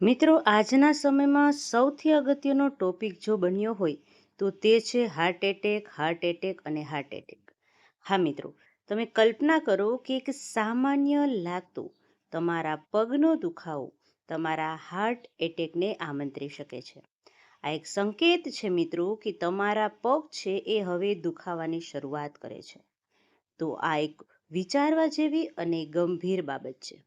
મિત્રો, આજના સમયમાં સૌથી અગત્યનો ટોપિક જો બન્યો હોય, તો તે છે હાર્ટ એટેક હાર્ટ એટેક અને હાર્ટ એટેક હા, મિત્રો, તમે કલ્પના કરો કે એક સામાન્ય લાગતો તમારા પગનો દુખાવો તમારા હાર્ટ એટેકને આમંત્રી શકે છે. આ એક સંકેત છે, મિત્રો, કે તમારા પગ છે એ હવે દુખાવાની શરૂઆત કરે છે. તો આ એક વિચારવા જેવી અને ગંભીર બાબત છે.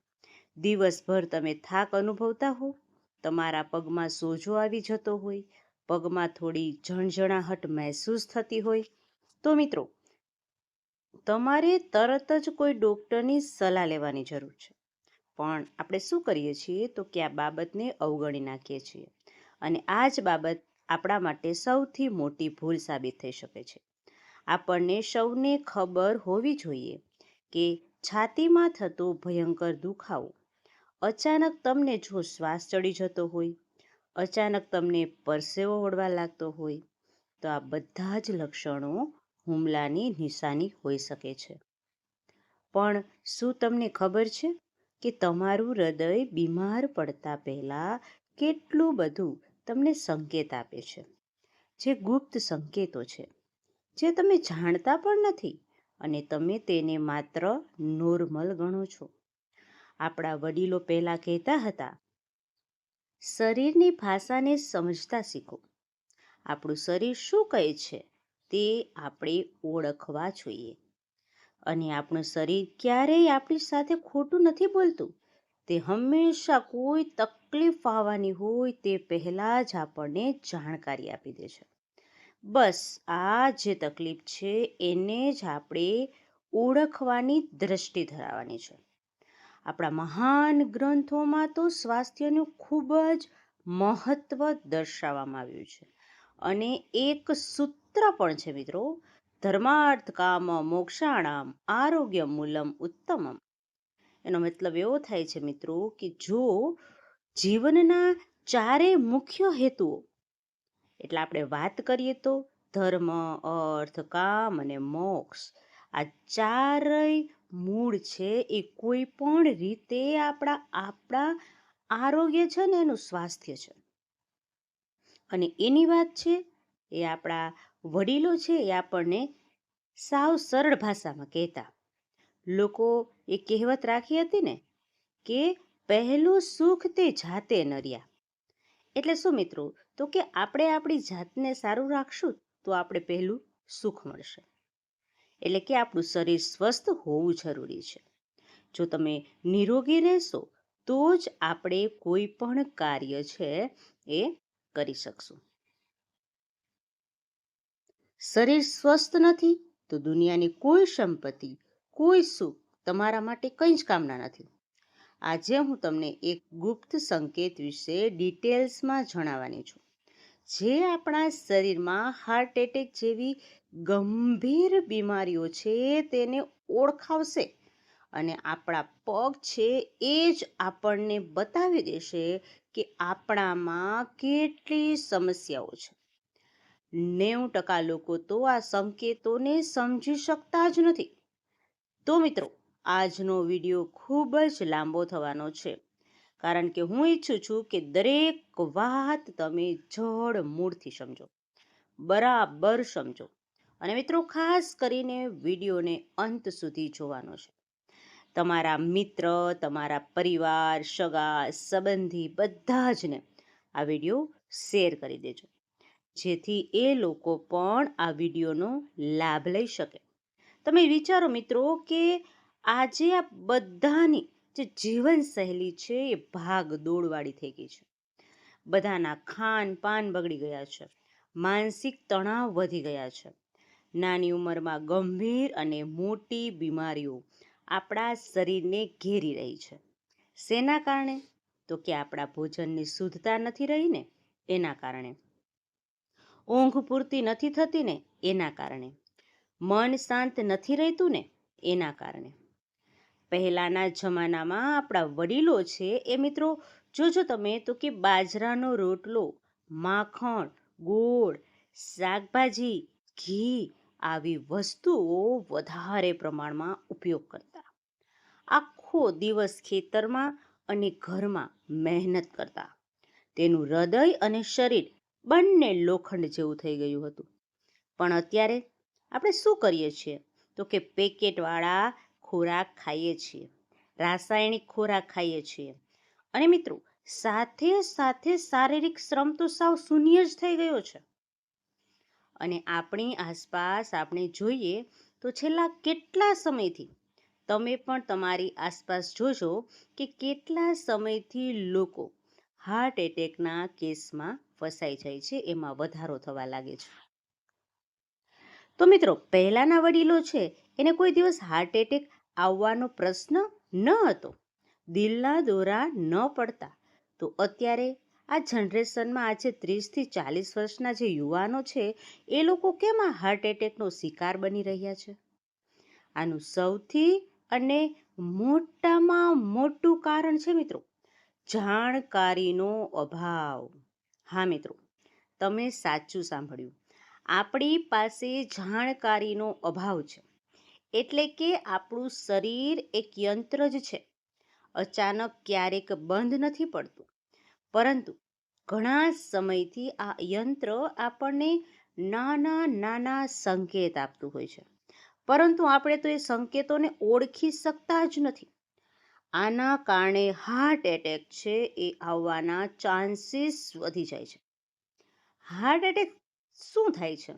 દિવસભર તમે થાક અનુભવતા હો તમારા પગમાં સોજો આવી જતો હોય, પગમાં થોડી ઝણઝણાહટ મહેસૂસ થતી હોય. તો મિત્રો, તમારે તરત જ કોઈ ડૉક્ટરની સલાહ લેવાની જરૂર છે. પણ આપણે શું કરીએ છીએ તો કે આ બાબતને અવગણી નાખીએ છીએ. અને આ જ બાબત આપણા માટે સૌથી મોટી ભૂલ સાબિત થઈ શકે છે. આપણને સૌને ખબર હોવી જોઈએ કે છાતીમાં થતો ભયંકર દુખાવો અચાનક તમને જો શ્વાસ ચડી જતો હોય, અચાનક તમને પરસેવો વળવા લાગતો હોય, તો આ બધા જ લક્ષણો હુમલાની નિશાની હોઈ શકે છે. પણ શું તમને ખબર છે કે તમારું હૃદય બીમાર પડતા પહેલાં કેટલું બધું તમને સંકેત આપે છે? જે ગુપ્ત સંકેતો છે, જે તમે જાણતા પણ નથી અને તમે તેને માત્ર નોર્મલ ગણો છો. આપણા વડીલો પહેલાં કહેતા હતા, શરીરની ભાષાને સમજતા શીખો. આપણું શરીર શું કહે છે તે આપણે ઓળખવા જોઈએ. અને આપણું શરીર ક્યારેય આપણી સાથે ખોટું નથી બોલતું. તે હંમેશા કોઈ તકલીફ આવવાની હોય તે પહેલાં જ આપણને જાણકારી આપી દે છે. બસ, આ જે તકલીફ છે એને જ આપણે ઓળખવાની દ્રષ્ટિ ધરાવવાની છે. આપણા મહાન ગ્રંથોમાં તો સ્વાસ્થ્યનું ખૂબ જ મહત્વ દર્શાવવામાં આવ્યું છે. અને એક સૂત્ર પણ છે મિત્રો ધર્માર્થ કામ મોક્ષાણામ, આરોગ્ય મૂલમ, ઉત્તમમ. એનો મતલબ એવો થાય છે મિત્રો કે જો જીવનના ચારે મુખ્ય હેતુઓ, એટલે આપણે વાત કરીએ તો ધર્મ, અર્થ, કામ અને મોક્ષ, આ ચારેય મૂળ છે એ કોઈ પણ રીતે આપણા આપણા આરોગ્ય છે ને એનું સ્વાસ્થ્ય છે. અને એની વાત છે, એ આપણા વડીલો છે એ આપણને સાવ સરળ ભાષામાં કહેતા. લોકો એ કહેવત રાખી હતી ને કે પહેલું સુખ તે જાતે નર્યા. એટલે શું મિત્રો? તો કે આપણે આપણી જાતને સારું રાખશું તો આપણે પહેલું સુખ મળશે. એટલે કે આપણું શરીર સ્વસ્થ હોવું જરૂરી છે. જો તમે નિરોગી રહેશો, તો જ આપણે કોઈ પણ કાર્ય છે એ કરી શકશું. શરીર સ્વસ્થ નથી, તો દુનિયાની કોઈ સંપત્તિ, કોઈ સુખ તમારા માટે કંઈ જ કામના નથી. આજે હું તમને એક ગુપ્ત સંકેત વિશે ડિટેલ્સમાં જણાવવાની છું. જે આપણા શરીરમાં હાર્ટ એટેક જેવી ગંભીર બીમારીઓ છે તેને ઓળખાવશે અને આપણા પગ છે એ જ આપણને બતાવી દેશે કે આપણામાં કેટલી સમસ્યાઓ છે. નેવું ટકા લોકો તો આ સંકેતોને સમજી શકતા જ નથી. તો મિત્રો, આજનો વીડિયો ખૂબ જ લાંબો થવાનો છે. કારણ કે હું ઈચ્છું છું કે દરેક વાત તમે જડ મૂળથી સમજો. બરાબર સમજો. અને મિત્રો, ખાસ કરીને વિડીયોને અંત સુધી જોવાનો છે. તમારા મિત્ર, તમારા પરિવાર, સગા, સંબંધી બધા જને આ વીડિયો શેર કરી દેજો. જેથી એ લોકો પણ આ વિડીયોનો લાભ લઈ શકે. તમે વિચારો મિત્રો કે આજે આ બધાની જે જીવનશૈલી છે એ ભાગ દોડવાળી થઈ ગઈ છે. બધાના ખાન પાન બગડી ગયા છે. માનસિક તણાવ વધી ગયા છે. નાની ઉંમરમાં ગંભીર અને મોટી બીમારીઓ આપણા શરીરને ઘેરી રહી છે. શેના કારણે? તો કે આપણા ભોજનની શુદ્ધતા નથી રહી ને એના કારણે. ઊંઘ પૂરતી નથી થતી ને એના કારણે. મન શાંત નથી રહેતું ને એના કારણે. પહેલાંના જમાનામાં આપણા વડીલો છે, એ મિત્રો જોજો તમે, તો કે બાજરાનો રોટલો, માખણ, ગોળ, શાકભાજી, ઘી આવી વસ્તુઓ વધારે પ્રમાણમાં ઉપયોગ કરતા. આખો દિવસ ખેતરમાં અને ઘરમાં મહેનત કરતા. તેનું હૃદય અને શરીર બંને લોખંડ જેવું થઈ ગયું હતું. પણ અત્યારે આપણે શું કરીએ છીએ? તો કે પેકેટવાળા ખોરાક ખાઈએ છીએ, રાસાયણિક ખોરાક ખાઈએ છીએ. અને મિત્રો, સાથે સાથે શારીરિક શ્રમ તો સાવ શૂન્ય જ થઈ ગયો છે. અને આપણી આસપાસ આપણે જોઈએ તો છેલ્લા કેટલા સમયથી, તમે પણ તમારી આસપાસ જોજો કે કેટલા સમયથી લોકો હાર્ટ એટેકના કેસમાં ફસાઈ જાય છે, એમાં વધારો થવા લાગે છે. તો મિત્રો, પહેલાંના વડીલો છે, એને કોઈ દિવસ હાર્ટ એટેક આવવાનો પ્રશ્ન ન હતો. દિલના દોરા ન પડતા. તો અત્યારે આ જનરેશનમાં આજે ત્રીસથી ચાલીસ વર્ષના જે યુવાનો છે, એ લોકો કેમ આ હાર્ટ એટેકનો શિકાર બની રહ્યા છે? આનું સૌથી અને મોટામાં મોટું કારણ છે મિત્રો, જાણકારીનો અભાવ. હા મિત્રો, તમે સાચું સાંભળ્યું. આપણી પાસે જાણકારીનો અભાવ છે. એટલે કે આપણું શરીર એક યંત્ર જ છે. અચાનક ક્યારેક બંધ નથી પડતું. પરંતુ ઘણા સમયથી આ યંત્ર આપણને નાના નાના સંકેત આપતું હોય છે. પરંતુ આપણે તો એ સંકેતોને ઓળખી શકતા જ નથી. આના કારણે હાર્ટ એટેક છે એ આવવાના ચાન્સીસ વધી જાય છે. હાર્ટ એટેક શું થાય છે?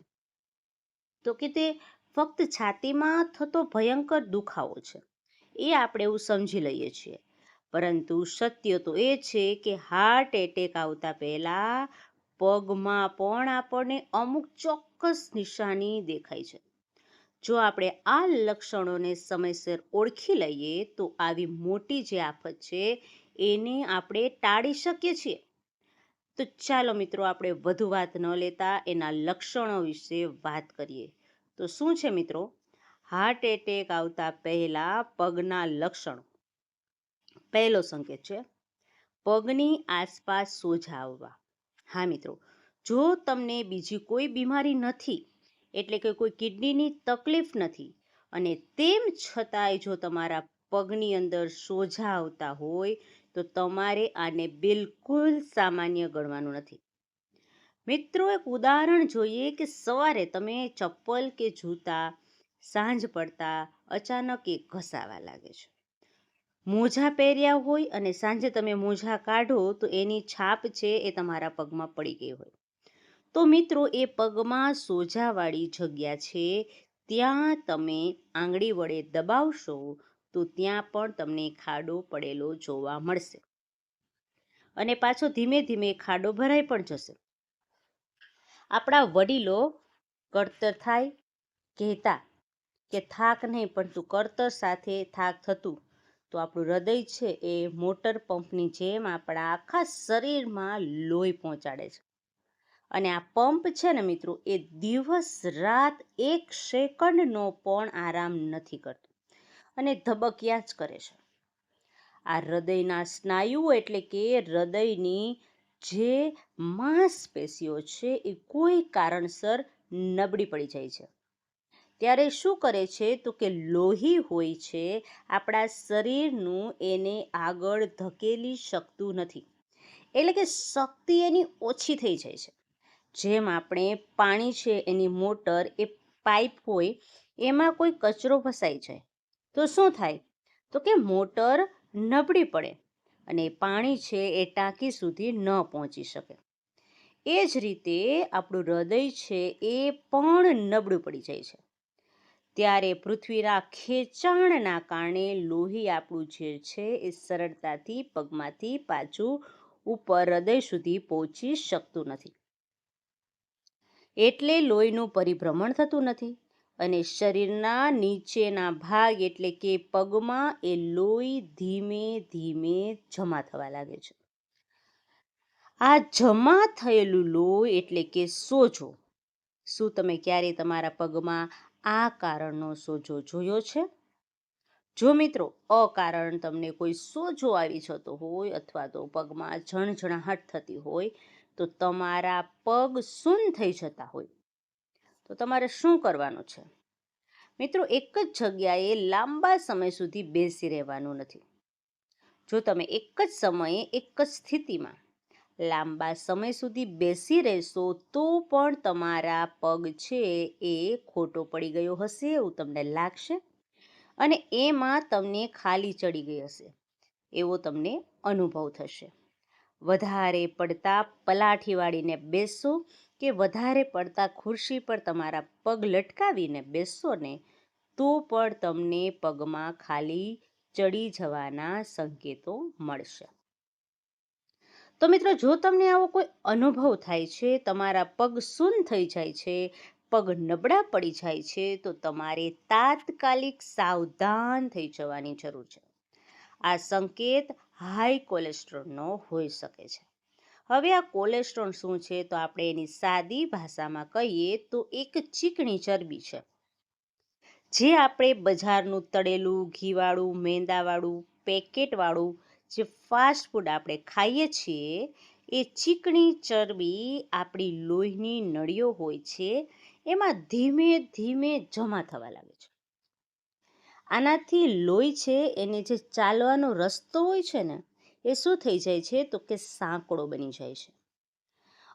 તો કે તે ફક્ત છાતીમાં થતો ભયંકર દુખાવો છે. એ આપણે એવું સમજી લઈએ છીએ. પરંતુ સત્ય તો એ છે કે હાર્ટ એટેક આવતા પહેલાં પગમાં પણ આપણને અમુક ચોક્કસ નિશાની દેખાય છે. જો આપણે આ લક્ષણોને સમયસર ઓળખી લઈએ તો આવી મોટી જે આફત છે એને આપણે ટાળી શકીએ છીએ. તો ચાલો મિત્રો, આપણે વધુ વાત ન લેતા એના લક્ષણો વિશે વાત કરીએ. તો શું છે મિત્રો? હાર્ટ એટેક આવતા પહેલા પગના લક્ષણો. પહેલો સંકેત છે, પગની આસપાસ સોજા આવવા. હા મિત્રો, જો તમને બીજી કોઈ બીમારી નથી, એટલે કે કોઈ કિડનીની તકલીફ નથી, અને તેમ છતાંય જો તમારા પગની અંદર સોજા આવતા હોય, તો તમારે આને બિલકુલ સામાન્ય ગણવાનું નથી. મિત્રો, એક ઉદાહરણ જોઈએ કે સવારે તમે ચપ્પલ કે જૂતા સાંજ પડતા અચાનક એ ઘસાવા લાગે છે. મોજા પહેર્યા હોય અને સાંજે તમે મોજા કાઢો તો એની છાપ છે એ તમારા પગમાં પડી ગઈ હોય. તો મિત્રો, એ પગમાં સોજાવાળી જગ્યા છે, ત્યાં તમે આંગળી વડે દબાવશો તો ત્યાં પણ તમને ખાડો પડેલો જોવા મળશે. અને પાછો ધીમે ધીમે ખાડો ભરાઈ પણ જશે. આપણા વડીલો કરતર થાય, કહેતા કે, થાક નહીં, પણ તું કરતર સાથે થાક થતું. તો આપણું હૃદય છે એ મોટર પંપની જેમ આપણા આખા શરીરમાં લોહી પહોંચાડે છે. અને આ પંપ છે ને મિત્રો, એ દિવસ રાત એક સેકન્ડનો પણ આરામ નથી કરતો અને ધબક્યા જ કરે છે. આ હૃદયના સ્નાયુઓ એટલે કે હૃદયની જે માંસપેશીઓ છે એ કોઈ કારણસર નબળી પડી જાય છે. ત્યારે શું કરે છે તો કે લોહી હોય છે, આપણા શરીરનું એને આગળ ધકેલી શકતું નથી. એટલે કે શક્તિ એની ઓછી થઈ જાય છે. જેમ આપણે પાણી છે એની મોટર, એ પાઇપ હોય, એમાં કોઈ કચરો ફસાઈ જાય. તો શું થાય? તો કે મોટર નબળી પડે. અને પાણી છે એ ટાંકી સુધી ન પહોંચી શકે. એ જ રીતે આપણું હૃદય છે એ પણ નબળું પડી જાય છે. ત્યારે પૃથ્વીના ખેંચાણના કારણે લોહી આપણું જે છે એ સરળતાથી પગમાંથી પાછું ઉપર હૃદય સુધી પહોંચી શકતું નથી. એટલે લોહીનું પરિભ્રમણ થતું નથી. અને શરીરના નીચેના ભાગ એટલે કે પગમાં એ લોહી ધીમે ધીમે જમા થવા લાગે છે. આ જમા થયેલું લોહી એટલે કે સોજો. શું તમે ક્યારે તમારા પગમાં આ કારણનો સોજો જોયો છે? જો મિત્રો, અકારણ તમને કોઈ સોજો આવી જતો હોય અથવા તો પગમાં ઝણઝણાહટ થતી હોય, તો તમારા પગ સુન થઈ જતા હોય. તો તમારે શું કરવાનું છે? મિત્રો, એક જ જગ્યાએ લાંબા સમય સુધી બેસી રહેવાનું નથી. જો તમે એક જ સમયે, એક જ સ્થિતિમાં લાંબા સમય સુધી બેસી રહેશો, તો પણ તમારા પગ છે એ ખોટો પડી ગયો હશે, એવું તમને લાગશે અને એમાં તમને ખાલી ચડી ગઈ હશે. એવો તમને અનુભવ થશે. વધારે પડતા પલાઠી વાળીને બેસો કે વધારે પડતા ખુરશી પર તમારા પગ લટકાવીને બેસો ને તો પણ તમને પગમાં ખાલી ચડી જવાના સંકેતો મળશે. તો મિત્રો, જો તમને આવો કોઈ અનુભવ થાય છે, તમારા પગ સૂન થઈ જાય છે, પગ નબળા પડી જાય છે, તો તમારે તાત્કાલિક સાવધાન થઈ જવાની જરૂર છે. આ સંકેત હાઈ કોલેસ્ટ્રોલનો હોઈ શકે છે. હવે આ કોલેસ્ટ્રોલ શું છે? તો આપણે એની સાદી ભાષામાં કહીએ તો એક ચીકણી ચરબી છે. જે આપણે બજારનું તળેલું, ઘીવાળું, મેંદાવાળું, પેકેટવાળું જે ફાસ્ટ ફૂડ આપણે ખાઈએ છીએ, એ ચીકણી ચરબી આપણી લોહીની નળીઓ હોય છે, એમાં ધીમે ધીમે જમા થવા લાગે છે. આનાથી લોહી છે, એને જે ચાલવાનો રસ્તો હોય છે ને એ શું થઈ જાય છે? તો કે સાંકડો બની જાય છે.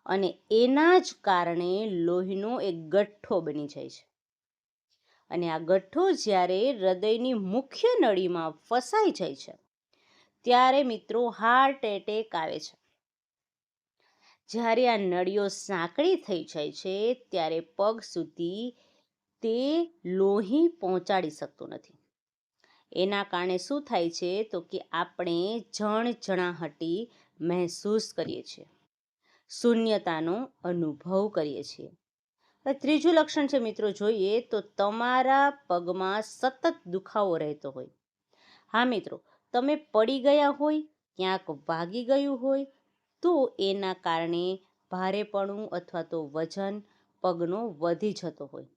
અને એના જ કારણે લોહીનો એક ગઠ્ઠો બની જાય છે. અને આ ગઠ્ઠો જ્યારે હૃદયની મુખ્ય નળીમાં ફસાઈ જાય છે, ત્યારે મિત્રો હાર્ટ એટેક આવે છે. જ્યારે આ નળીઓ સાંકડી થઈ જાય છે, ત્યારે પગ સુધી તે લોહી પહોંચાડી શકતું નથી. એના કારણે શું થાય છે તો કે આપણે જણ જણાહટી મહેસૂસ કરીએ છીએ. શૂન્યતાનો અનુભવ કરીએ છીએ. હવે ત્રીજું લક્ષણ છે મિત્રો જોઈએ તો તમારા પગમાં સતત દુખાવો રહેતો હોય. હા મિત્રો, તમે પડી ગયા હોય, ક્યાંક વાગી ગયું હોય, તો એના કારણે ભારેપણું અથવા તો વજન પગનો વધી જતો હોય.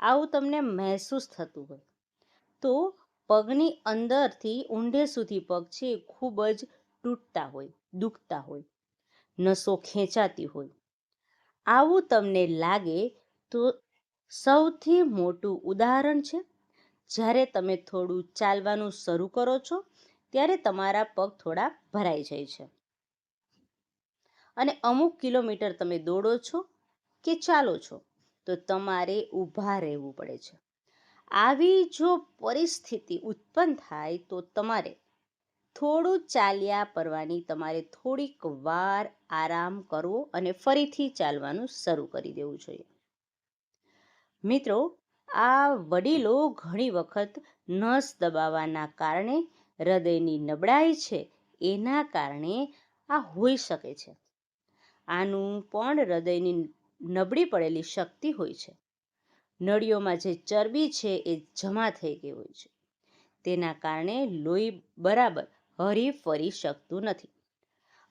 આવું તમને મહેસૂસ થતું હોય. તો પગની અંદરથી ઊંડે સુધી પગ છે ખૂબ જ તૂટતા હોય, દુખતા હોય, નસો ખેંચાતી હોય. આવું તમને લાગે તો સૌથી મોટું ઉદાહરણ છે, જ્યારે તમે થોડું ચાલવાનું શરૂ કરો છો, ત્યારે તમારા પગ થોડા ભરાઈ જાય છે. અને અમુક કિલોમીટર તમે દોડો છો કે ચાલો છો, તો તમારે ઊભા રહેવું પડે છે. આવી જો પરિસ્થિતિ ઉત્પન્ન થાય તો તમારે થોડું ચાલ્યા પરવાની તમારે થોડીક વાર આરામ કરવો અને ફરીથી ચાલવાનું શરૂ કરી દેવું જોઈએ. મિત્રો, આ વડીલો ઘણી વખત નસ દબાવવાના કારણે, હૃદયની નબળાઈ છે, એના કારણે આ હોઈ શકે છે. આનું પણ હૃદયની નબળી પડેલી શક્તિ હોય છે. નળીઓમાં જે ચરબી છે એ જમા થઈ ગઈ હોય છે. તેના કારણે લોહી બરાબર હરી ફરી શકતું નથી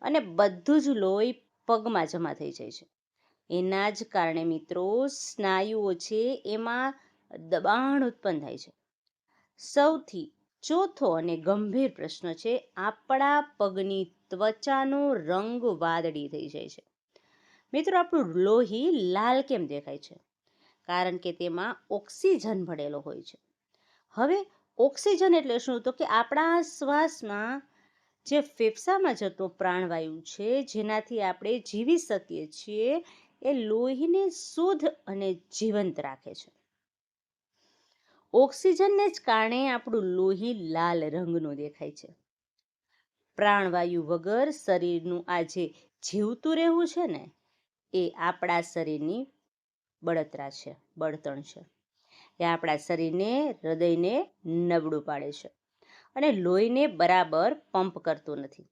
અને બધું જ લોહી પગમાં જમા થઈ જાય છે. એના જ કારણે મિત્રો સ્નાયુઓ છે એમાં દબાણ ઉત્પન્ન થાય છે. સૌથી ચોથો અને ગંભીર પ્રશ્ન છે આપણા પગની ત્વચાનો રંગ વાદળી થઈ જાય છે. મિત્રો આપણું લોહી લાલ કેમ દેખાય છે? કારણ કે તેમાં ઓક્સિજન ભળેલો હોય છે. હવે ઓક્સિજન એટલે શું? તો કે આપણા શ્વાસમાં જે ફેફસામાં જતો પ્રાણવાયુ છે, જેનાથી આપણે જીવી શકીએ છીએ, એ લોહીને શુદ્ધ અને જીવંત રાખે છે. ઓક્સિજનને જ કારણે આપણું લોહી લાલ રંગનું દેખાય છે. પ્રાણવાયુ વગર શરીરનું આ જે જીવતું રહેવું છે ને, એ આપણા શરીરની બળતરા છે, બળતણ છે. એ આપણા શરીરને, હૃદયને નબળું પાડે છે. અને લોહીને બરાબર પંપ કરતું નથી.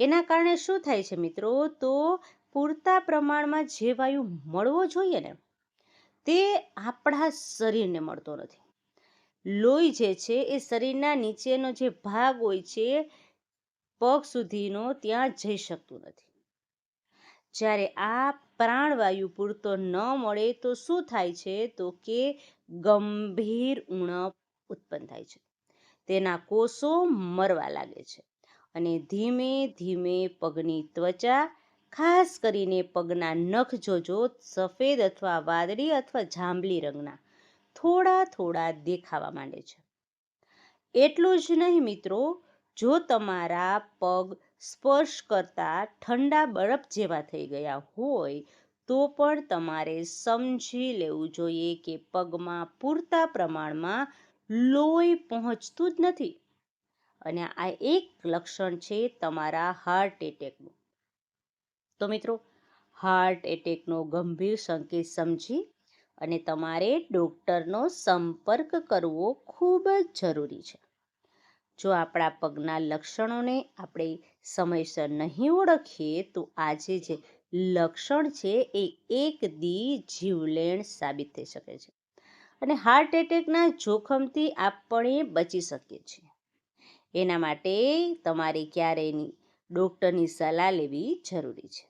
એના કારણે શું થાય છે મિત્રો? તો પૂરતા પ્રમાણમાં જે વાયુ મળવો જોઈએ ને, તે આપણા શરીરને મળતો નથી. લોહી જે છે, એ શરીરના નીચેનો જે ભાગ હોય છે, પગ સુધીનો ત્યાં જઈ શકતું નથી. જ્યારે આ પ્રાણવાયુ પૂરતો ન મળે તો શું થાય છે? તો કે ગંભીર ઉણપ ઉત્પન્ન થાય છે. તેના કોષો મરવા લાગે છે અને ધીમે ધીમે પગની ત્વચા, ખાસ કરીને પગના નખ જોજો સફેદ અથવા વાદળી અથવા જાંબલી રંગના, થોડા થોડા દેખાવા માંડે છે. એટલું જ નહીં મિત્રો, જો તમારા પગ સ્પર્શ કરતા ઠંડા બરફ જેવા થઈ ગયા હોય, તો પણ તમારે સમજી લેવું જોઈએ કે પગમાં પૂરતા પ્રમાણમાં લોહી પહોંચતું જ નથી. અને આ એક લક્ષણ છે તમારા હાર્ટ એટેકનું તો મિત્રો હાર્ટ એટેકનો ગંભીર સંકેત સમજી અને તમારે ડૉક્ટરનો સંપર્ક કરવો ખૂબ જ જરૂરી છે. જો આપણા પગના લક્ષણોને આપણે સમયસર નહીં ઓળખીએ, તો આજે જે લક્ષણ છે એ એક દી જીવલેણ સાબિત થઈ શકે છે. અને હાર્ટ એટેકના જોખમથી આપણે બચી શકીએ છીએ. એના માટે તમારે ક્યારેયની ડૉક્ટરની સલાહ લેવી જરૂરી છે.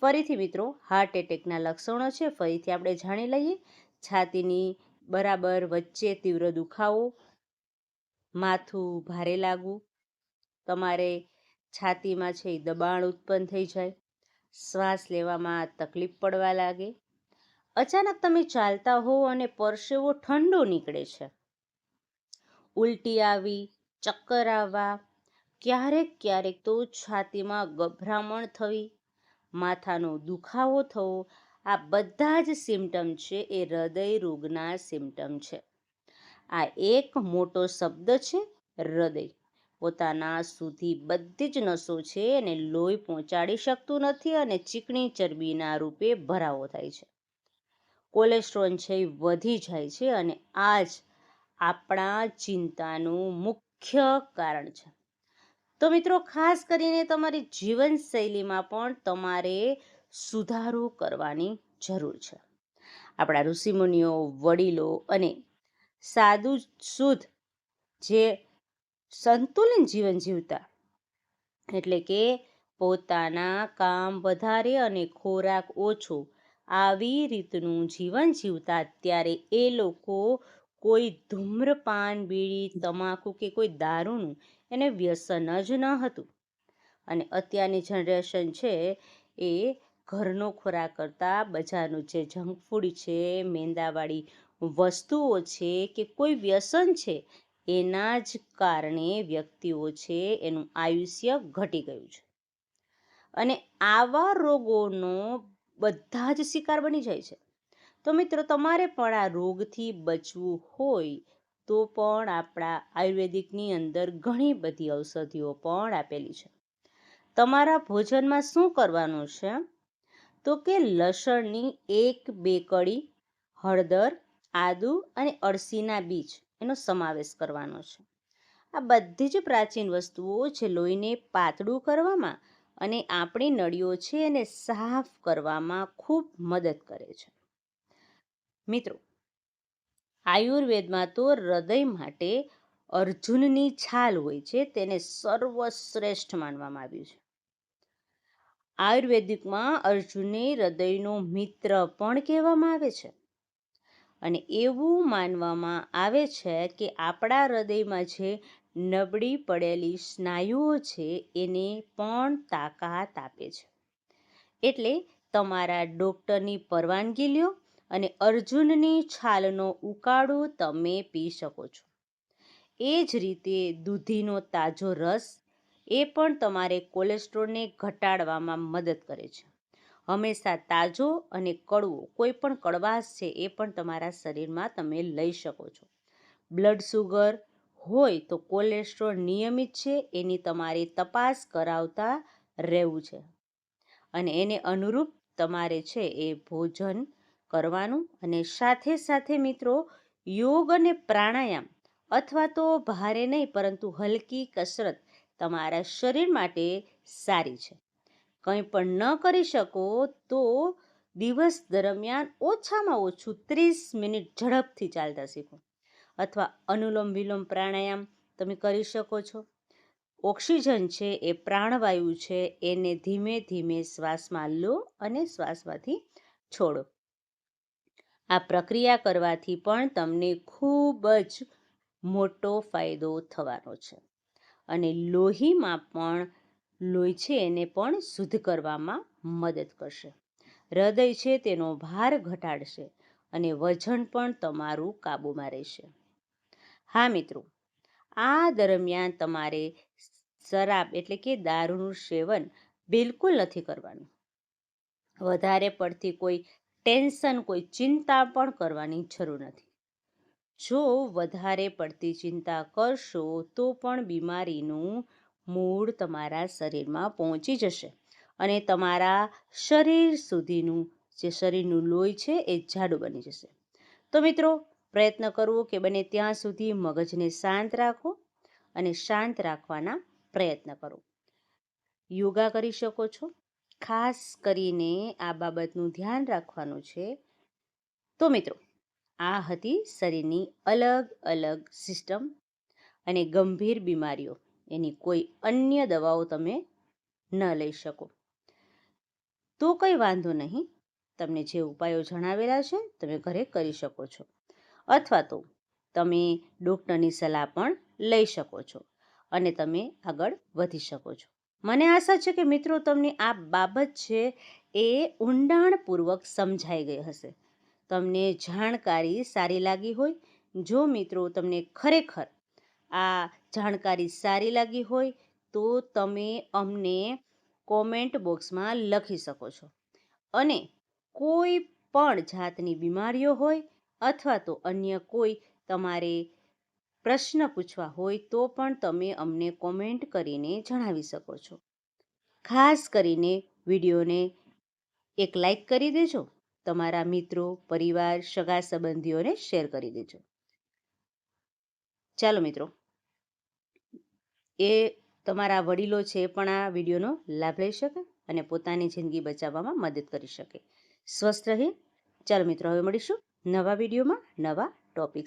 ફરીથી મિત્રો હાર્ટ એટેકના લક્ષણો છે, ફરીથી આપણે જાણી લઈએ. છાતીની બરાબર વચ્ચે તીવ્ર દુખાવો માથું ભારે લાગવું, તમારે છાતીમાં છે દબાણ ઉત્પન્ન થઈ જાય, શ્વાસ લેવામાં તકલીફ પડવા લાગે, અચાનક તમે ચાલતા હો અને પરસેવો ઠંડો નીકળે છે. ઉલટી આવી, ચક્કર આવવા, ક્યારેક ક્યારેક તો છાતીમાં ગભરામણ થવી, માથાનો દુખાવો થવો, આ બધા જ સિમ્ટમ છે એ હૃદય રોગના સિમ્ટમ છે. આ એક મોટો શબ્દ છે, હૃદય. પોતાના સુધી બધી જ નસો છે અને લોહી પહોંચાડી શકતું નથી અને ચીકણી ચરબીના રૂપે ભરાવો થાય છે. કોલેસ્ટ્રોલ છે એ વધી જાય છે અને આ જ આપણા ચિંતાનું મુખ્ય કારણ છે. તો મિત્રો, ખાસ કરીને તમારી જીવનશૈલીમાં પણ તમારે સુધારો કરવાની જરૂર છે. આપણા ઋષિમુનિઓ, વડીલો અને સાદું શુદ્ધ, જે સંતુલિત જીવન જીવતા. એટલે કે પોતાના કામ વધારે અને ખોરાક ઓછો આવી રીતનું જીવન જીવતા ત્યારે એ લોકો કોઈ ધૂમ્રપાન, બીડી, તમાકુ કે કોઈ દારૂનું એને વ્યસન જ ન હતું. અને અત્યારની જનરેશન છે એ ઘરનો ખોરાક કરતાં બજારનું જે જંક ફૂડ છે, મેંદાવાળી વસ્તુઓ છે કે કોઈ વ્યસન છે, એના જ કારણે વ્યક્તિઓ છે એનું આયુષ્ય ઘટી ગયું છે. અને આવા રોગોનો બધા જ શિકાર બની જાય છે. તો મિત્રો, તમારે પણ આ રોગથી બચવું હોય, તો પણ આપણા આયુર્વેદિકની અંદર ઘણી બધી ઔષધિઓ પણ આપેલી છે. તમારા ભોજનમાં શું કરવાનું છે? તો કે લસણની એક બે કળી, હળદર આદુ અને અળસીના બીજ એનો સમાવેશ કરવાનો છે. આ બધી જ પ્રાચીન વસ્તુઓ છે લોહીને પાતળું કરવામાં અને આપણી નળીઓ છે એને સાફ કરવામાં ખૂબ મદદ કરે છે. મિત્રો, આયુર્વેદમાં તો હૃદય માટે અર્જુનની છાલ હોય છે તેને સર્વશ્રેષ્ઠ માનવામાં આવ્યું છે. આયુર્વેદિકમાં અર્જુનને હૃદયનો મિત્ર પણ કહેવામાં આવે છે. અને એવું માનવામાં આવે છે કે આપણા હૃદયમાં જે નબળી પડેલી સ્નાયુઓ છે, એને પણ તાકાત આપે છે. એટલે તમારા ડૉક્ટરની પરવાનગી લ્યો અને અર્જુનની છાલનો ઉકાળો તમે પી શકો છો. એ જ રીતે દૂધીનો તાજો રસ એ પણ તમારે કોલેસ્ટ્રોલને ઘટાડવામાં મદદ કરે છે. હંમેશા તાજો અને કડવો, કોઈ પણ કડવાશ છે એ પણ તમારા શરીરમાં તમે લઈ શકો છો. બ્લડ સુગર હોય તો કોલેસ્ટ્રોલ નિયમિત છે, એની તમારે તપાસ કરાવતા રહેવું છે. અને એને અનુરૂપ તમારે છે એ ભોજન કરવાનું અને સાથે સાથે મિત્રો યોગ અને પ્રાણાયામ અથવા તો ભારે નહીં, પરંતુ હલકી કસરત તમારા શરીર માટે સારી છે. કંઈ પણ ન કરી શકો તો દિવસ દરમિયાન ઓછામાં ઓછું ત્રીસ મિનિટ ઝડપથી ચાલતા શીખો. અથવા અનુલોમ વિલોમ પ્રાણાયામ તમે કરી શકો છો. ઓક્સિજન છે એ પ્રાણવાયુ છે, એને ધીમે ધીમે શ્વાસમાં લો અને શ્વાસમાંથી છોડો. આ પ્રક્રિયા કરવાથી પણ તમને ખૂબ જ મોટો ફાયદો થવાનો છે. અને લોહીમાં પણ લોહી છે એને પણ શુદ્ધ કરવામાં મદદ કરશે. હૃદય છે તેનો ભાર ઘટાડશે અને વજન પણ તમારું કાબૂમાં રહેશે. હા મિત્રો, આ દરમિયાન તમારે શરાબ એટલે કે દારૂનું સેવન બિલકુલ નથી કરવાનું. વધારે પડતી કોઈ ટેન્શન, કોઈ ચિંતા પણ કરવાની જરૂર નથી. જો વધારે પડતી ચિંતા કરશો તો પણ બીમારીનું મૂળ તમારા શરીરમાં પહોંચી જશે અને તમારા શરીર સુધીનું જે શરીરનું લોહી છે એ જાડું બની જશે. તો મિત્રો, પ્રયત્ન કરવો કે બને ત્યાં સુધી મગજને શાંત રાખો અને શાંત રાખવાના પ્રયત્ન કરો. યોગા કરી શકો છો. ખાસ કરીને આ બાબતનું ધ્યાન રાખવાનું છે. તો મિત્રો, આ હતી શરીરની અલગ અલગ સિસ્ટમ અને ગંભીર બીમારીઓ. એની કોઈ અન્ય દવાઓ તમે ન લઈ શકો. તો કંઈ વાંધો નહીં, તમને જે ઉપાયો જણાવેલા છે તમે ઘરે કરી શકો છો. અથવા તો તમે ડૉક્ટરની સલાહ પણ લઈ શકો છો અને તમે આગળ વધી શકો છો. મને આશા છે કે મિત્રો તમને આ બાબત છે એ ઊંડાણપૂર્વક સમજાઈ ગઈ હશે. તમને જાણકારી સારી લાગી હોય, જો મિત્રો તમને ખરેખર આ જાણકારી સારી લાગી હોય તો તમે અમને કોમેન્ટ બોક્સમાં લખી શકો છો. અને કોઈ પણ જાતની બીમારીઓ હોય અથવા તો અન્ય કોઈ તમારે પ્રશ્ન પૂછવા હોય તો પણ તમે અમને કોમેન્ટ કરીને જણાવી શકો છો. ખાસ કરીને વિડીયોને એક લાઈક કરી દેજો, તમારા મિત્રો, પરિવાર, સગા સંબંધીઓને શેર કરી દેજો. ચાલો મિત્રો એ તમારા વડીલો છે પણ આ વિડીયોનો લાભ લઈ શકે અને પોતાની જિંદગી બચાવવામાં મદદ કરી શકે. સ્વસ્થ રહે. ચાલો મિત્રો, હવે મળીશું નવા વિડીયોમાં નવા ટોપિક